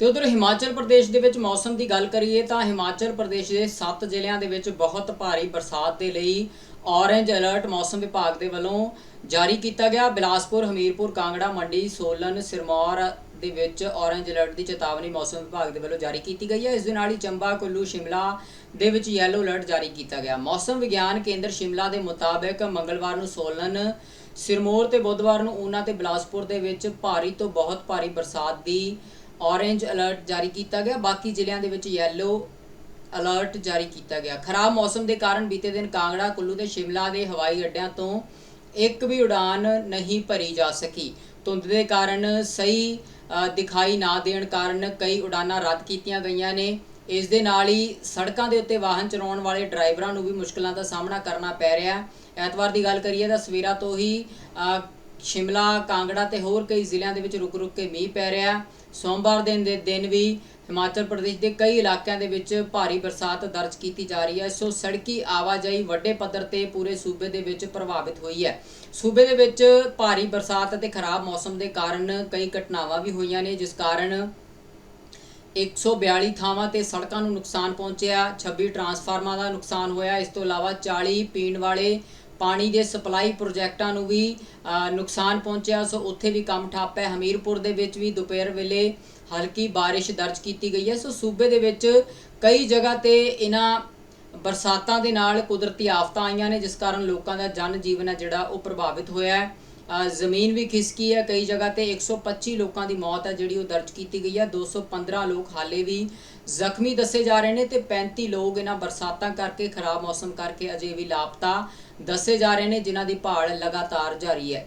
ਤੇ ਉਧਰ ਹਿਮਾਚਲ ਪ੍ਰਦੇਸ਼ ਦੇ ਵਿੱਚ ਮੌਸਮ ਦੀ ਗੱਲ ਕਰੀਏ ਤਾਂ ਹਿਮਾਚਲ ਪ੍ਰਦੇਸ਼ ਦੇ 7 ਜ਼ਿਲ੍ਹਿਆਂ ਦੇ ਵਿੱਚ ਬਹੁਤ ਭਾਰੀ ਬਰਸਾਤ ਦੇ ਲਈ ਔਰੇਂਜ ਅਲਰਟ ਮੌਸਮ ਵਿਭਾਗ ਦੇ ਵੱਲੋਂ ਜਾਰੀ ਕੀਤਾ ਗਿਆ। ਬਿਲਾਸਪੁਰ, ਹਮੀਰਪੁਰ, ਕਾਂਗੜਾ, ਮੰਡੀ, ਸੋਲਨ, ਸਿਰਮੌਰ ਦੇ ਵਿੱਚ ਔਰੇਂਜ ਅਲਰਟ ਦੀ ਚੇਤਾਵਨੀ ਮੌਸਮ ਵਿਭਾਗ ਦੇ ਵੱਲੋਂ ਜਾਰੀ ਕੀਤੀ ਗਈ ਹੈ। ਇਸ ਦੇ ਨਾਲ ਹੀ ਚੰਬਾ, ਕੁੱਲੂ, ਸ਼ਿਮਲਾ ਦੇ ਵਿੱਚ ਯੈਲੋ ਅਲਰਟ ਜਾਰੀ ਕੀਤਾ ਗਿਆ। ਮੌਸਮ ਵਿਗਿਆਨ ਕੇਂਦਰ ਸ਼ਿਮਲਾ ਦੇ ਮੁਤਾਬਕ ਮੰਗਲਵਾਰ ਨੂੰ ਸੋਲਨ, ਸਿਰਮੌਰ ਤੇ ਬੁੱਧਵਾਰ ਨੂੰ ਊਨਾ ਤੇ ਬਿਲਾਸਪੁਰ ਦੇ ਵਿੱਚ ਭਾਰੀ ਤੋਂ ਬਹੁਤ ਭਾਰੀ ਬਰਸਾਤ ਦੀ ਔਰੇਂਜ ਅਲਰਟ ਜਾਰੀ ਕੀਤਾ ਗਿਆ। ਬਾਕੀ ਜ਼ਿਲ੍ਹਿਆਂ ਦੇ ਵਿੱਚ ਯੈਲੋ ਅਲਰਟ ਜਾਰੀ ਕੀਤਾ ਗਿਆ। ਖਰਾਬ ਮੌਸਮ ਦੇ ਕਾਰਨ ਬੀਤੇ ਦਿਨ ਕਾਂਗੜਾ, ਕੁੱਲੂ ਤੇ ਸ਼ਿਮਲਾ ਦੇ ਹਵਾਈ ਅੱਡਿਆਂ ਤੋਂ ਇੱਕ ਵੀ ਉਡਾਨ ਨਹੀਂ ਭਰੀ ਜਾ ਸਕੀ। ਧੁੰਦ ਦੇ ਕਾਰਨ ਸਹੀ ਦਿਖਾਈ ਨਾ ਦੇਣ ਕਾਰਨ ਕਈ ਉਡਾਨਾਂ ਰੱਦ ਕੀਤੀਆਂ ਗਈਆਂ ਨੇ। ਇਸ ਦੇ ਨਾਲ ਹੀ ਸੜਕਾਂ ਦੇ ਉੱਤੇ ਵਾਹਨ ਚਲਾਉਣ ਵਾਲੇ ਡਰਾਈਵਰਾਂ ਨੂੰ ਵੀ ਮੁਸ਼ਕਲਾਂ ਦਾ ਸਾਹਮਣਾ ਕਰਨਾ ਪੈ ਰਿਹਾ। ਐਤਵਾਰ ਦੀ ਗੱਲ ਕਰੀਏ ਤਾਂ ਸਵੇਰਾ ਤੋਂ ਹੀ ਸ਼ਿਮਲਾ, ਕਾਂਗੜਾ ਤੇ ਹੋਰ ਕਈ ਜ਼ਿਲ੍ਹਿਆਂ ਦੇ ਵਿੱਚ ਰੁਕ-ਰੁਕ ਕੇ ਮੀਂਹ ਪੈ ਰਿਹਾ ਸੋਮਵਾਰ ਦਿਨ ਦੇ ਦਿਨ ਵੀ ਹਿਮਾਚਲ ਪ੍ਰਦੇਸ਼ ਦੇ ਕਈ ਇਲਾਕਿਆਂ ਦੇ ਵਿੱਚ ਭਾਰੀ ਬਰਸਾਤ ਦਰਜ ਕੀਤੀ ਜਾ ਰਹੀ ਹੈ। ਸੋ ਸੜਕੀ ਆਵਾਜਾਈ ਵੱਡੇ ਪੱਧਰ ਤੇ ਪੂਰੇ ਸੂਬੇ ਦੇ ਵਿੱਚ ਪ੍ਰਭਾਵਿਤ ਹੋਈ ਹੈ। ਸੂਬੇ ਦੇ ਵਿੱਚ ਭਾਰੀ ਬਰਸਾਤ ਅਤੇ ਖਰਾਬ ਮੌਸਮ ਦੇ ਕਾਰਨ ਕਈ ਘਟਨਾਵਾਂ ਵੀ ਹੋਈਆਂ ਨੇ, ਜਿਸ ਕਾਰਨ 142 ਥਾਵਾਂ ਤੇ ਸੜਕਾਂ ਨੂੰ ਨੁਕਸਾਨ ਪਹੁੰਚਿਆ 26 ਟਰਾਂਸਫਾਰਮਾਂ ਦਾ ਨੁਕਸਾਨ ਹੋਇਆ। ਇਸ ਤੋਂ ਇਲਾਵਾ 40 ਪੀਣ ਵਾਲੇ ਪਾਣੀ ਦੇ ਸਪਲਾਈ ਪ੍ਰੋਜੈਕਟਾਂ ਨੂੰ ਵੀ ਨੁਕਸਾਨ ਪਹੁੰਚਿਆ। ਸੋ ਉੱਥੇ ਵੀ ਕੰਮ ਠੱਪ ਹੈ ਹਮੀਰਪੁਰ ਦੇ ਵਿੱਚ ਵੀ ਦੁਪਹਿਰ ਵੇਲੇ ਹਲਕੀ ਬਾਰਿਸ਼ ਦਰਜ ਕੀਤੀ ਗਈ ਹੈ। ਸੋ ਸੂਬੇ ਦੇ ਵਿੱਚ ਕਈ ਜਗ੍ਹਾ ਤੇ ਇਹਨਾਂ ਬਰਸਾਤਾਂ ਦੇ ਨਾਲ ਕੁਦਰਤੀ ਆਫਤਾਂ ਆਈਆਂ ਨੇ, ਜਿਸ ਕਾਰਨ ਲੋਕਾਂ ਦਾ ਜਨ ਜੀਵਨ ਹੈ ਜਿਹੜਾ, ਉਹ ਪ੍ਰਭਾਵਿਤ ਹੋਇਆ ਹੈ। ਜ਼ਮੀਨ ਵੀ ਖਿਸਕੀ ਹੈ। ਕਈ ਜਗ੍ਹਾ ਤੇ 125 ਲੋਕਾਂ ਦੀ ਮੌਤ ਹੈ, ਜਿਹੜੀ ਉਹ ਦਰਜ ਕੀਤੀ ਗਈ ਹੈ। 215 ਲੋਕ ਹਾਲੇ ਵੀ ਜ਼ਖਮੀ ਦੱਸੇ ਜਾ ਰਹੇ ਨੇ ਤੇ 35 ਲੋਕ ਇਹਨਾਂ ਬਰਸਾਤਾਂ ਕਰਕੇ, ਖਰਾਬ ਮੌਸਮ ਕਰਕੇ ਅਜੇ ਵੀ ਲਾਪਤਾ ਦੱਸੇ ਜਾ ਰਹੇ ਨੇ, ਜਿਨ੍ਹਾਂ ਦੀ ਭਾਲ ਲਗਾਤਾਰ ਜਾਰੀ ਹੈ।